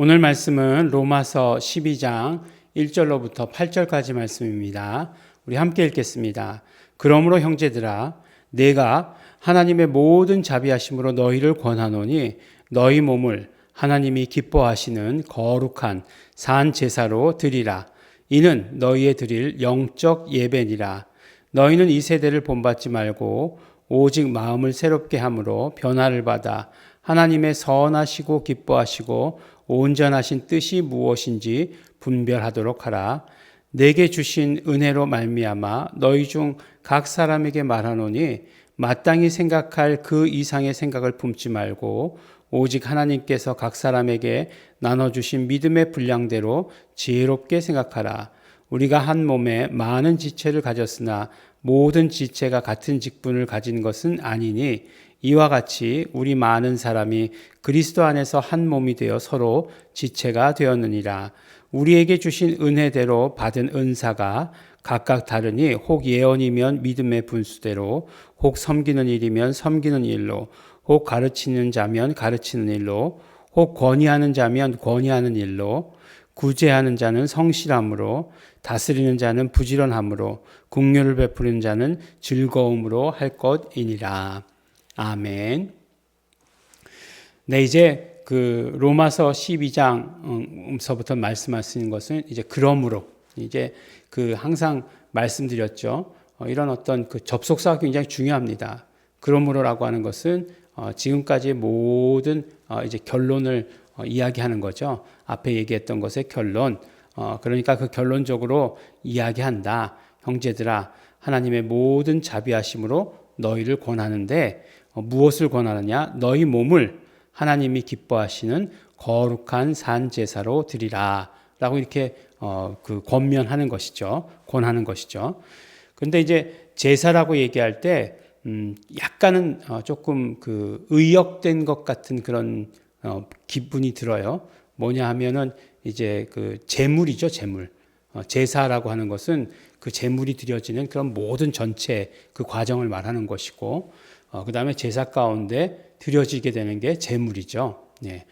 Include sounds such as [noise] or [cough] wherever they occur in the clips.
오늘 말씀은 로마서 12장 1절로부터 8절까지 말씀입니다. 우리 함께 읽겠습니다. 그러므로 형제들아 내가 하나님의 모든 자비하심으로 너희를 권하노니 너희 몸을 하나님이 기뻐하시는 거룩한 산 제사로 드리라. 이는 너희의 드릴 영적 예배니라. 너희는 이 세대를 본받지 말고 오직 마음을 새롭게 함으로 변화를 받아 하나님의 선하시고 기뻐하시고 온전하신 뜻이 무엇인지 분별하도록 하라. 내게 주신 은혜로 말미암아 너희 중 각 사람에게 말하노니 마땅히 생각할 그 이상의 생각을 품지 말고 오직 하나님께서 각 사람에게 나눠 주신 믿음의 분량대로 지혜롭게 생각하라. 우리가 한 몸에 많은 지체를 가졌으나 모든 지체가 같은 직분을 가진 것은 아니니 이와 같이 우리 많은 사람이 그리스도 안에서 한 몸이 되어 서로 지체가 되었느니라. 우리에게 주신 은혜대로 받은 은사가 각각 다르니 혹 예언이면 믿음의 분수대로 혹 섬기는 일이면 섬기는 일로 혹 가르치는 자면 가르치는 일로 혹 권위하는 자면 권위하는 일로 구제하는 자는 성실함으로 다스리는 자는 부지런함으로 국률을 베푸는 자는 즐거움으로 할 것이니라. 아멘. 네, 이제 그 로마서 12장서부터 말씀하시는 것은 이제 그러므로 이제 그 항상 말씀드렸죠. 어, 이런 어떤 그 접속사가 굉장히 중요합니다. 그러므로라고 하는 것은 어, 지금까지 모든 어, 이제 결론을 어, 이야기하는 거죠. 앞에 얘기했던 것의 결론. 어, 그러니까 그 결론적으로 이야기한다. 형제들아, 하나님의 모든 자비하심으로 너희를 권하는데 어, 무엇을 권하느냐? 너희 몸을 하나님이 기뻐하시는 거룩한 산 제사로 드리라. 라고 이렇게 어, 그 권면하는 것이죠. 권하는 것이죠. 근데 이제 제사라고 얘기할 때 음, 약간은 어, 조금 그 의역된 것 같은 그런 어, 기분이 들어요. 뭐냐 하면은 이제 그 제물이죠, 제물. 어, 제사라고 하는 것은 그 제물이 드려지는 그런 모든 전체 그 과정을 말하는 것이고, 어, 그 다음에 제사 가운데 드려지게 되는 게 제물이죠. 예.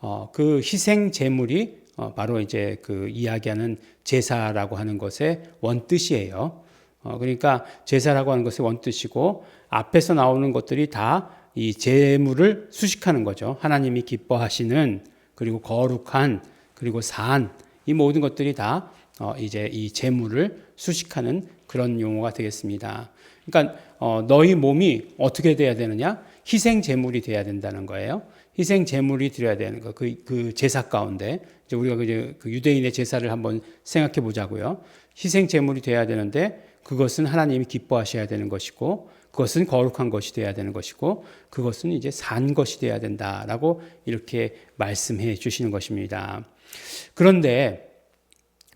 어, 그 희생 제물이 어, 바로 이제 그 이야기하는 제사라고 하는 것의 원뜻이에요. 어, 그러니까 제사라고 하는 것의 원뜻이고 앞에서 나오는 것들이 다 이 제물을 수식하는 거죠. 하나님이 기뻐하시는 그리고 거룩한 그리고 산이 모든 것들이 다 어, 이제 이 제물을 수식하는 그런 용어가 되겠습니다. 그러니까 어, 너희 몸이 어떻게 돼야 되느냐? 희생 제물이 돼야 된다는 거예요. 희생 제물이 드려야 되는 거. 그, 그 제사 가운데 이제 우리가 이제 그 유대인의 제사를 한번 생각해 보자고요. 희생 제물이 돼야 되는데 그것은 하나님이 기뻐하셔야 되는 것이고 그것은 거룩한 것이 돼야 되는 것이고 그것은 이제 산 것이 돼야 된다라고 이렇게 말씀해 주시는 것입니다. 그런데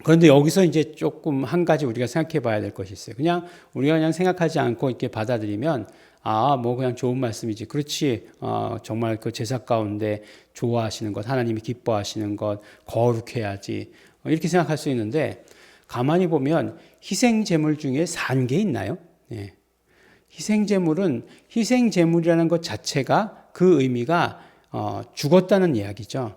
그런데 여기서 이제 조금 한 가지 우리가 생각해 봐야 될 것이 있어요. 그냥 우리가 그냥 생각하지 않고 이렇게 받아들이면 아, 뭐 그냥 좋은 말씀이지. 그렇지. 어, 정말 그 제사 가운데 좋아하시는 것, 하나님이 기뻐하시는 것, 거룩해야지. 어, 이렇게 생각할 수 있는데 가만히 보면 희생 제물 중에 산 게 있나요? 네. 희생 제물은 희생 제물이라는 것 자체가 그 의미가 어, 죽었다는 이야기죠.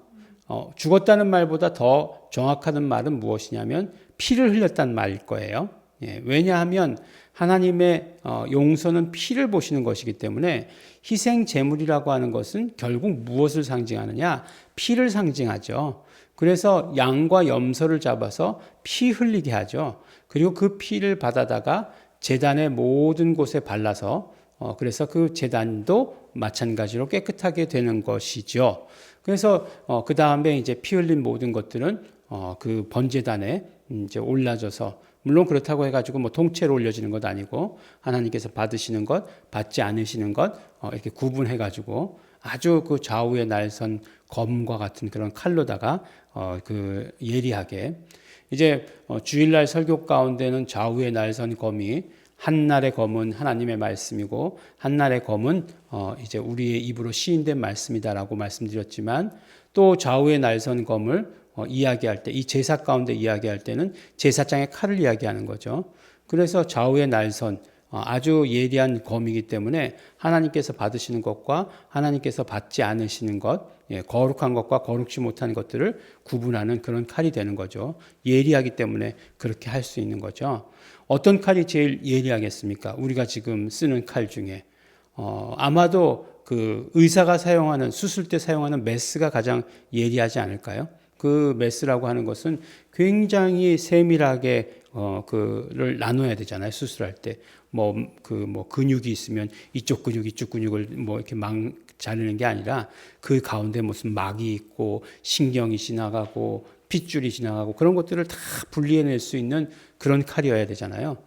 어, 죽었다는 말보다 더 정확한 말은 무엇이냐면 피를 흘렸다는 말일 거예요. 예, 왜냐하면 하나님의 어, 용서는 피를 보시는 것이기 때문에 희생 제물이라고 하는 것은 결국 무엇을 상징하느냐? 피를 상징하죠. 그래서 양과 염소를 잡아서 피 흘리게 하죠. 그리고 그 피를 받아다가 재단의 모든 곳에 발라서 어, 그래서 그 재단도 마찬가지로 깨끗하게 되는 것이죠. 그래서 어, 그 다음에 이제 피 흘린 모든 것들은 어, 그 번제단에 이제 올라져서 물론 그렇다고 해가지고 뭐 통째로 올려지는 것 아니고 하나님께서 받으시는 것, 받지 않으시는 것 어, 이렇게 구분해가지고 아주 그 좌우에 날선 검과 같은 그런 칼로다가 어, 그 예리하게 이제 어, 주일날 설교 가운데는 좌우에 날선 검이 한날의 검은 하나님의 말씀이고 한날의 검은 어 이제 우리의 입으로 시인된 말씀이다라고 말씀드렸지만 또 좌우에 날선 검을 어 이야기할 때 이 제사 가운데 이야기할 때는 제사장의 칼을 이야기하는 거죠. 그래서 좌우에 날선 어, 아주 예리한 검이기 때문에 하나님께서 받으시는 것과 하나님께서 받지 않으시는 것, 예, 거룩한 것과 거룩지 못한 것들을 구분하는 그런 칼이 되는 거죠. 예리하기 때문에 그렇게 할 수 있는 거죠. 어떤 칼이 제일 예리하겠습니까? 우리가 지금 쓰는 칼 중에 어, 아마도 그 의사가 사용하는 수술 때 사용하는 메스가 가장 예리하지 않을까요? 그 메스라고 하는 것은 굉장히 세밀하게 어 그를 나눠야 되잖아요 수술할 때 뭐 그 뭐 근육이 있으면 이쪽 근육 이쪽 근육을 뭐 이렇게 막 자르는 게 아니라 그 가운데 무슨 막이 있고 신경이 지나가고 핏줄이 지나가고 그런 것들을 다 분리해낼 수 있는 그런 칼이어야 되잖아요.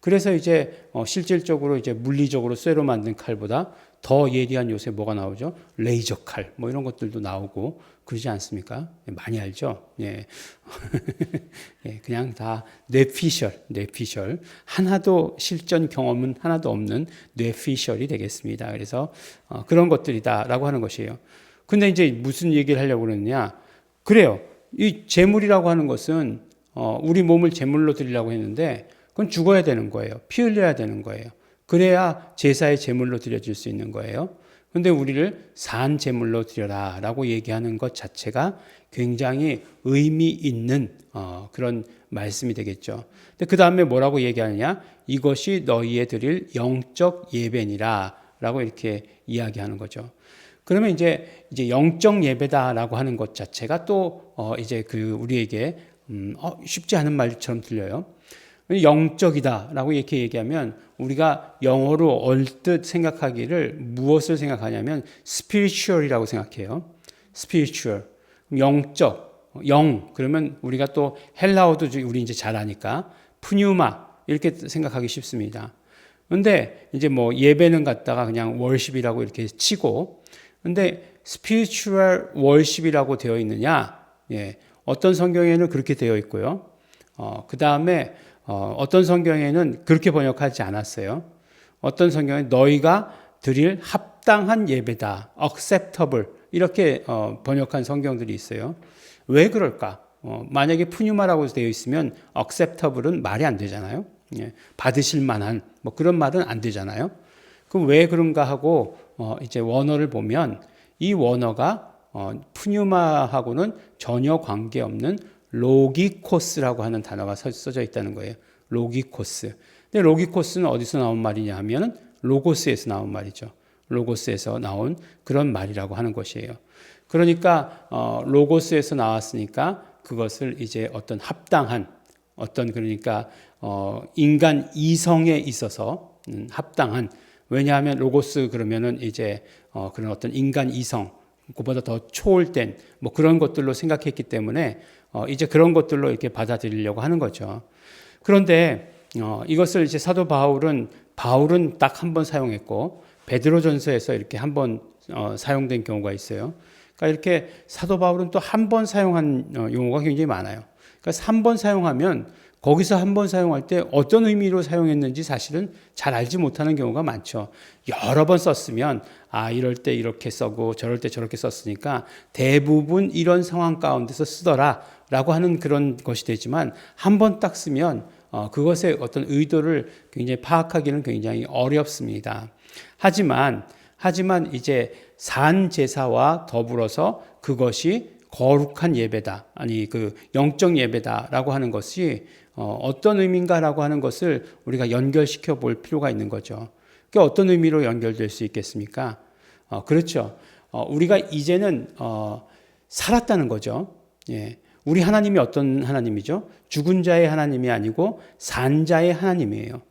그래서 이제 어 실질적으로 이제 물리적으로 쇠로 만든 칼보다 더 예리한 요새 뭐가 나오죠? 레이저 칼, 뭐 이런 것들도 나오고 그러지 않습니까? 많이 알죠? 예. [laughs] 예, 그냥 다 뇌피셜, 뇌피셜. 하나도 실전 경험은 하나도 없는 뇌피셜이 되겠습니다. 그래서 어, 그런 것들이다라고 하는 것이에요. 근데 이제 무슨 얘기를 하려고 그러느냐? 그래요. 이 재물이라고 하는 것은 어, 우리 몸을 재물로 드리려고 했는데 그건 죽어야 되는 거예요. 피 흘려야 되는 거예요. 그래야 제사의 제물로 드려질 수 있는 거예요. 근데 우리를 산 제물로 드려라라고 얘기하는 것 자체가 굉장히 의미 있는 어, 그런 말씀이 되겠죠. 근데 그 다음에 뭐라고 얘기하느냐? 이것이 너희의 드릴 영적 예배니라라고 이렇게 이야기하는 거죠. 그러면 이제 이제 영적 예배다라고 하는 것 자체가 또 어, 이제 그 우리에게 음, 어, 쉽지 않은 말처럼 들려요. 영적이다라고 이렇게 얘기하면 우리가 영어로 얼뜻 생각하기를 무엇을 생각하냐면 spiritual이라고 생각해요. spiritual. 영적, 영. 그러면 우리가 또 헬라어도 우리 이제 잘 아니까 푸뉴마 이렇게 생각하기 쉽습니다. 근데 이제 뭐 예배는 갖다가 그냥 월십이라고 이렇게 치고 근데 spiritual worship이라고 되어 있느냐? 예. 어떤 성경에는 그렇게 되어 있고요. 어, 그 다음에 어, 어떤 성경에는 그렇게 번역하지 않았어요. 어떤 성경에 너희가 드릴 합당한 예배다, acceptable 이렇게 어, 번역한 성경들이 있어요. 왜 그럴까? 어, 만약에 푸뉴마라고 되어 있으면 acceptable은 말이 안 되잖아요. 예, 받으실 만한 뭐 그런 말은 안 되잖아요. 그럼 왜 그런가 하고 어, 이제 원어를 보면 이 원어가 어, 푸뉴마하고는 전혀 관계없는 로기코스라고 하는 단어가 써져 있다는 거예요. 로기코스. 근데 로기코스는 어디서 나온 말이냐 하면은 로고스에서 나온 말이죠. 로고스에서 나온 그런 말이라고 하는 것이에요. 그러니까 어, 로고스에서 나왔으니까 그것을 이제 어떤 합당한 어떤 그러니까 어, 인간 이성에 있어서 음, 합당한 왜냐하면 로고스 그러면은 이제 어, 그런 어떤 인간 이성 그보다 더 초월된 뭐 그런 것들로 생각했기 때문에 어, 이제 그런 것들로 이렇게 받아들이려고 하는 거죠. 그런데 어, 이것을 이제 사도 바울은 바울은 딱 한 번 사용했고 베드로전서에서 이렇게 한번 어, 사용된 경우가 있어요. 그러니까 이렇게 사도 바울은 또 한 번 사용한 어, 용어가 굉장히 많아요. 그러니까 한번 사용하면 거기서 한 번 사용할 때 어떤 의미로 사용했는지 사실은 잘 알지 못하는 경우가 많죠. 여러 번 썼으면 아 이럴 때 이렇게 써고 저럴 때 저렇게 썼으니까 대부분 이런 상황 가운데서 쓰더라라고 하는 그런 것이 되지만 한 번 딱 쓰면 어, 그것의 어떤 의도를 굉장히 파악하기는 굉장히 어렵습니다. 하지만 하지만 이제 산 제사와 더불어서 그것이 거룩한 예배다. 아니 그 영적 예배다라고 하는 것이 어, 어떤 의미인가라고 하는 것을 우리가 연결시켜 볼 필요가 있는 거죠. 그 어떤 의미로 연결될 수 있겠습니까? 어, 그렇죠. 어, 우리가 이제는 어, 살았다는 거죠. 예. 우리 하나님이 어떤 하나님이죠? 죽은 자의 하나님이 아니고 산 자의 하나님이에요.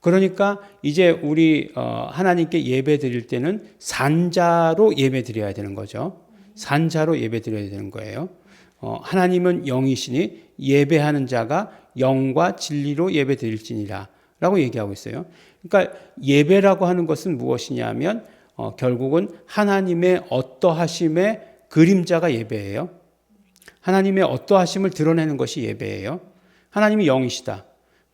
그러니까 이제 우리 어, 하나님께 예배 드릴 때는 산자로 예배 드려야 되는 거죠. 산자로 예배 드려야 되는 거예요. 어, 하나님은 영이시니 예배하는 자가 영과 진리로 예배 드릴지니라 라고 얘기하고 있어요. 그러니까 예배라고 하는 것은 무엇이냐면 어, 결국은 하나님의 어떠하심의 그림자가 예배예요. 하나님의 어떠하심을 드러내는 것이 예배예요. 하나님이 영이시다.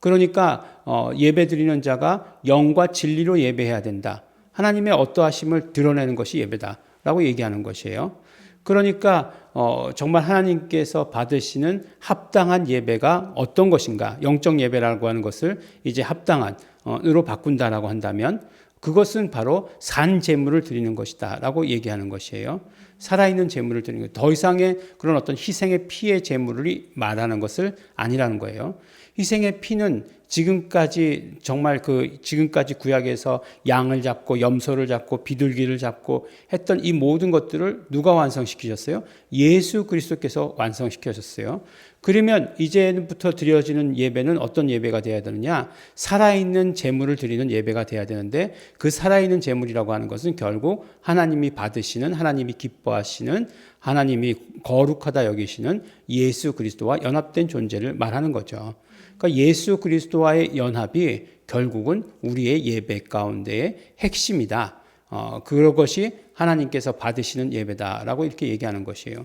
그러니까 어, 예배 드리는 자가 영과 진리로 예배해야 된다. 하나님의 어떠하심을 드러내는 것이 예배다라고 얘기하는 것이에요. 그러니까 어, 정말 하나님께서 받으시는 합당한 예배가 어떤 것인가? 영적 예배라고 하는 것을 이제 합당한 으로 바꾼다라고 한다면 그것은 바로 산 제물을 드리는 것이다라고 얘기하는 것이에요. 살아있는 제물을 드리는 것. 더 이상의 그런 어떤 희생의 피의 제물을 말하는 것을 아니라는 거예요. 희생의 피는 지금까지 정말 그 지금까지 구약에서 양을 잡고 염소를 잡고 비둘기를 잡고 했던 이 모든 것들을 누가 완성시키셨어요? 예수 그리스도께서 완성시켜셨어요. 그러면 이제부터 드려지는 예배는 어떤 예배가 되어야 되느냐? 살아있는 제물을 드리는 예배가 되어야 되는데 그 살아있는 제물이라고 하는 것은 결국 하나님이 받으시는 하나님이 기뻐하시는 하나님이 거룩하다 여기시는 예수 그리스도와 연합된 존재를 말하는 거죠. 그러니까 예수 그리스도와의 연합이 결국은 우리의 예배 가운데의 핵심이다. 어, 그것이 하나님께서 받으시는 예배다라고 이렇게 얘기하는 것이에요.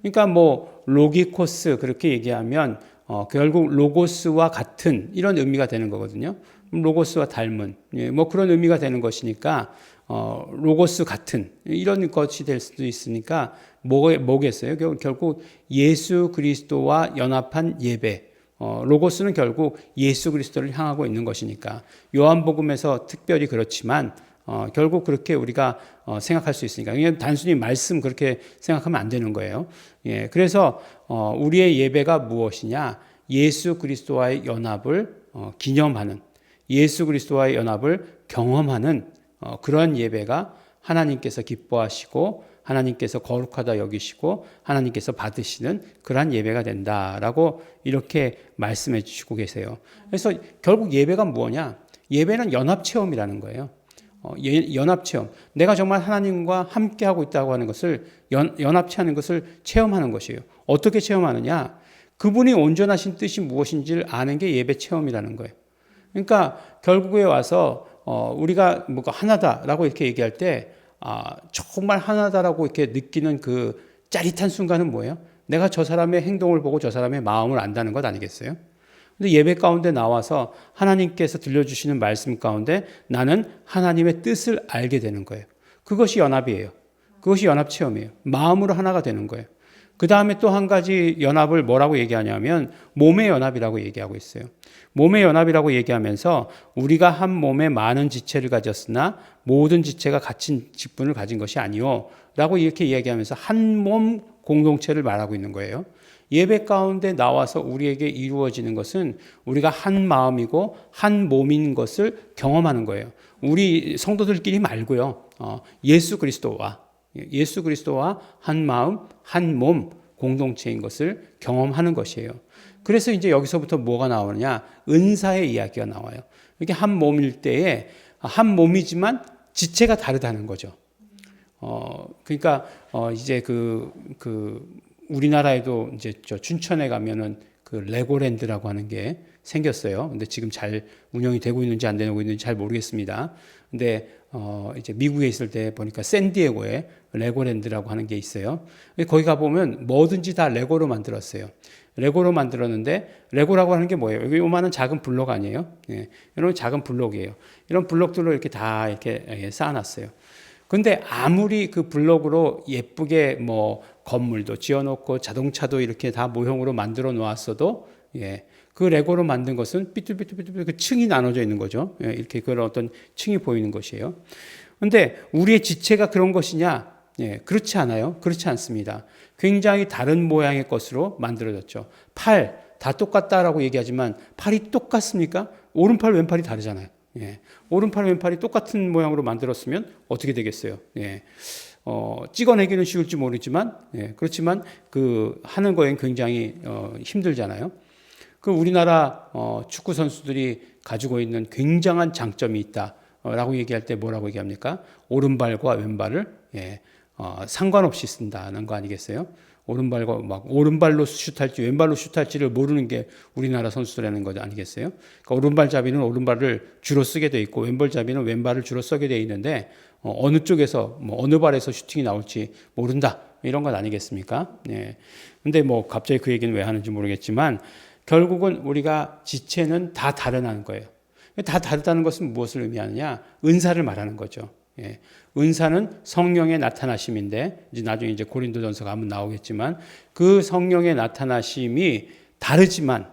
그러니까 뭐 로기코스 그렇게 얘기하면 어, 결국 로고스와 같은 이런 의미가 되는 거거든요. 로고스와 닮은 예, 뭐 그런 의미가 되는 것이니까 어, 로고스 같은 이런 것이 될 수도 있으니까 뭐, 뭐겠어요? 결국 예수 그리스도와 연합한 예배 어, 로고스는 결국 예수 그리스도를 향하고 있는 것이니까 요한복음에서 특별히 그렇지만 어, 결국 그렇게 우리가 어, 생각할 수 있으니까 그냥 단순히 말씀 그렇게 생각하면 안 되는 거예요. 예, 그래서 어, 우리의 예배가 무엇이냐? 예수 그리스도와의 연합을 어, 기념하는 예수 그리스도와의 연합을 경험하는 어, 그런 예배가 하나님께서 기뻐하시고 하나님께서 거룩하다 여기시고 하나님께서 받으시는 그러한 예배가 된다라고 이렇게 말씀해 주시고 계세요. 그래서 결국 예배가 무엇냐? 예배는 연합 체험이라는 거예요. 어, 예, 연합 체험. 내가 정말 하나님과 함께 하고 있다고 하는 것을 연, 연합체하는 것을 체험하는 것이에요. 어떻게 체험하느냐? 그분이 온전하신 뜻이 무엇인지를 아는 게 예배 체험이라는 거예요. 그러니까 결국에 와서 어, 우리가 뭐가 하나다라고 이렇게 얘기할 때 아, 정말 하나다라고 이렇게 느끼는 그 짜릿한 순간은 뭐예요? 내가 저 사람의 행동을 보고 저 사람의 마음을 안다는 것 아니겠어요? 근데 예배 가운데 나와서 하나님께서 들려주시는 말씀 가운데 나는 하나님의 뜻을 알게 되는 거예요. 그것이 연합이에요. 그것이 연합 체험이에요. 마음으로 하나가 되는 거예요. 그 다음에 또 한 가지 연합을 뭐라고 얘기하냐면 몸의 연합이라고 얘기하고 있어요. 몸의 연합이라고 얘기하면서 우리가 한 몸에 많은 지체를 가졌으나 모든 지체가 같은 직분을 가진 것이 아니요. 라고 이렇게 이야기하면서 한 몸 공동체를 말하고 있는 거예요. 예배 가운데 나와서 우리에게 이루어지는 것은 우리가 한 마음이고 한 몸인 것을 경험하는 거예요. 우리 성도들끼리 말고요. 어, 예수 그리스도와 예수 그리스도와 한 마음, 한 몸 공동체인 것을 경험하는 것이에요. 그래서 이제 여기서부터 뭐가 나오느냐? 은사의 이야기가 나와요. 이게 한 몸일 때에 한 몸이지만 지체가 다르다는 거죠. 어, 그러니까 어, 이제 그, 그 우리나라에도 이제 저 춘천에 가면은 그 레고랜드라고 하는 게 생겼어요. 근데 지금 잘 운영이 되고 있는지 안 되고 있는지 잘 모르겠습니다. 근데 어 이제 미국에 있을 때 보니까 샌디에고에 레고랜드라고 하는 게 있어요. 거기 가 보면 뭐든지 다 레고로 만들었어요. 레고로 만들었는데 레고라고 하는 게 뭐예요? 여기 요만한 작은 블록 아니에요? 예. 이런 작은 블록이에요. 이런 블록들로 이렇게 다 이렇게 예, 쌓아놨어요. 근데 아무리 그 블록으로 예쁘게 뭐 건물도 지어놓고 자동차도 이렇게 다 모형으로 만들어 놓았어도 예. 그 레고로 만든 것은 삐뚤삐뚤삐뚤 그 층이 나눠져 있는 거죠. 예. 이렇게 그런 어떤 층이 보이는 것이에요. 근데 우리의 지체가 그런 것이냐? 예. 그렇지 않아요. 그렇지 않습니다. 굉장히 다른 모양의 것으로 만들어졌죠. 팔, 다 똑같다라고 얘기하지만 팔이 똑같습니까? 오른팔, 왼팔이 다르잖아요. 예. 오른팔, 왼팔이 똑같은 모양으로 만들었으면 어떻게 되겠어요? 예. 어, 찍어내기는 쉬울지 모르지만, 예, 그렇지만 그 하는 거엔 굉장히 어, 힘들잖아요. 그 우리나라 어, 축구 선수들이 가지고 있는 굉장한 장점이 있다라고 얘기할 때 뭐라고 얘기합니까? 오른발과 왼발을 예, 어, 상관없이 쓴다는 거 아니겠어요? 오른발과 막 오른발로 슛할지 왼발로 슛할지를 모르는 게 우리나라 선수들이라는 거 아니겠어요? 그러니까 오른발잡이는 오른발을 주로 쓰게 돼 있고 왼발잡이는 왼발을 주로 쓰게 돼 있는데 어, 어느 쪽에서 뭐 어느 발에서 슈팅이 나올지 모른다 이런 건 아니겠습니까? 예. 근데 뭐 갑자기 그 얘기는 왜 하는지 모르겠지만 결국은 우리가 지체는 다 다르다는 거예요. 다 다르다는 것은 무엇을 의미하느냐? 은사를 말하는 거죠. 예. 은사는 성령의 나타나심인데 이제 나중에 이제 고린도전서가 한번 나오겠지만 그 성령의 나타나심이 다르지만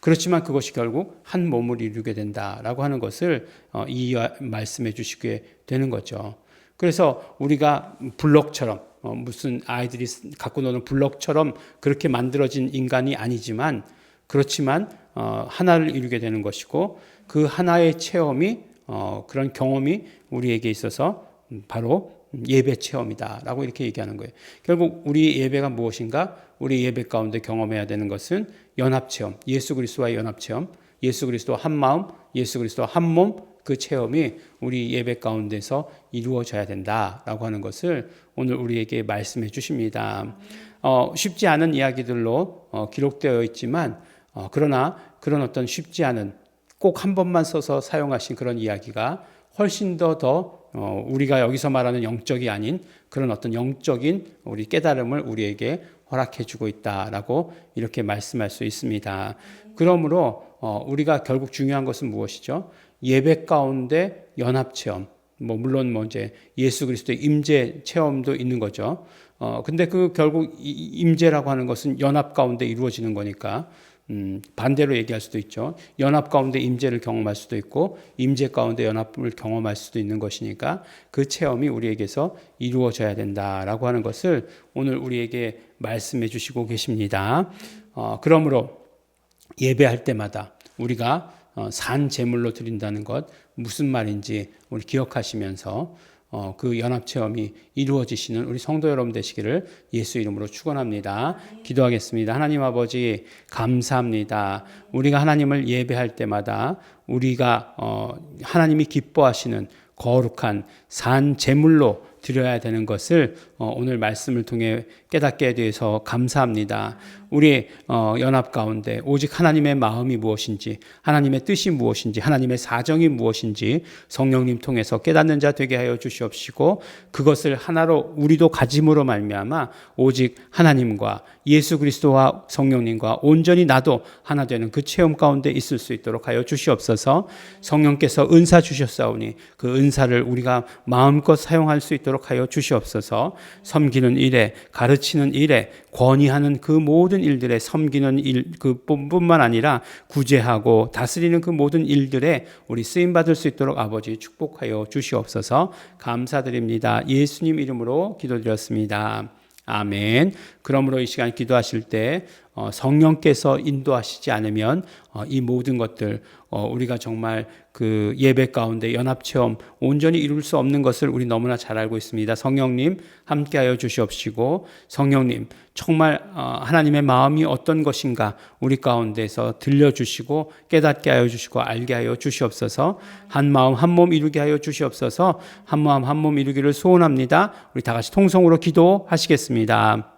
그렇지만 그것이 결국 한 몸을 이루게 된다라고 하는 것을 어, 이 말씀해 주시게 되는 거죠. 그래서 우리가 블럭처럼 어, 무슨 아이들이 갖고 노는 블럭처럼 그렇게 만들어진 인간이 아니지만 그렇지만 어, 하나를 이루게 되는 것이고 그 하나의 체험이 어, 그런 경험이 우리에게 있어서 바로 예배 체험이다라고 이렇게 얘기하는 거예요. 결국 우리 예배가 무엇인가? 우리 예배 가운데 경험해야 되는 것은 연합 체험, 예수 그리스도와의 연합 체험, 예수 그리스도 한 마음, 예수 그리스도 한 몸, 그 체험이 우리 예배 가운데서 이루어져야 된다라고 하는 것을 오늘 우리에게 말씀해 주십니다. 어, 쉽지 않은 이야기들로 어, 기록되어 있지만 어, 그러나 그런 어떤 쉽지 않은 꼭 한 번만 써서 사용하신 그런 이야기가 훨씬 더더 어, 우리가 여기서 말하는 영적이 아닌 그런 어떤 영적인 우리 깨달음을 우리에게 허락해 주고 있다라고 이렇게 말씀할 수 있습니다. 그러므로 어, 우리가 결국 중요한 것은 무엇이죠? 예배 가운데 연합 체험. 뭐 물론 뭐 이제 예수 그리스도의 임재 체험도 있는 거죠. 어 근데 그 결국 임재라고 하는 것은 연합 가운데 이루어지는 거니까 음, 반대로 얘기할 수도 있죠. 연합 가운데 임재를 경험할 수도 있고 임재 가운데 연합을 경험할 수도 있는 것이니까 그 체험이 우리에게서 이루어져야 된다라고 하는 것을 오늘 우리에게 말씀해 주시고 계십니다. 어, 그러므로 예배할 때마다 우리가 어, 산 제물로 드린다는 것 무슨 말인지 우리 기억하시면서 어, 그 연합 체험이 이루어지시는 우리 성도 여러분 되시기를 예수 이름으로 축원합니다. 기도하겠습니다. 하나님 아버지 감사합니다. 우리가 하나님을 예배할 때마다 우리가 어, 하나님이 기뻐하시는 거룩한 산 제물로 드려야 되는 것을 어, 오늘 말씀을 통해 깨닫게 돼서 감사합니다. 우리 어, 연합 가운데 오직 하나님의 마음이 무엇인지, 하나님의 뜻이 무엇인지, 하나님의 사정이 무엇인지 성령님 통해서 깨닫는 자 되게 하여 주시옵시고 그것을 하나로 우리도 가짐으로 말미암아 오직 하나님과 예수 그리스도와 성령님과 온전히 나도 하나 되는 그 체험 가운데 있을 수 있도록 하여 주시옵소서. 성령께서 은사 주셨사오니 그 은사를 우리가 마음껏 사용할 수 있도록 하여 주시옵소서. 섬기는 일에 가르치는 일에 권위하는 그 모든 일들에 섬기는 일 그뿐만 아니라 구제하고 다스리는 그 모든 일들에 우리 쓰임 받을 수 있도록 아버지 축복하여 주시옵소서. 감사드립니다. 예수님 이름으로 기도드렸습니다. 아멘. 그러므로 이 시간 기도하실 때 어, 성령께서 인도하시지 않으면 어, 이 모든 것들 어, 우리가 정말 그 예배 가운데 연합 체험 온전히 이룰 수 없는 것을 우리 너무나 잘 알고 있습니다. 성령님 함께하여 주시옵시고 성령님 정말 하나님의 마음이 어떤 것인가 우리 가운데서 들려주시고 깨닫게 하여 주시고 알게 하여 주시옵소서 한 마음 한 몸 이루게 하여 주시옵소서 한 마음 한 몸 이루기를 소원합니다. 우리 다 같이 통성으로 기도하시겠습니다.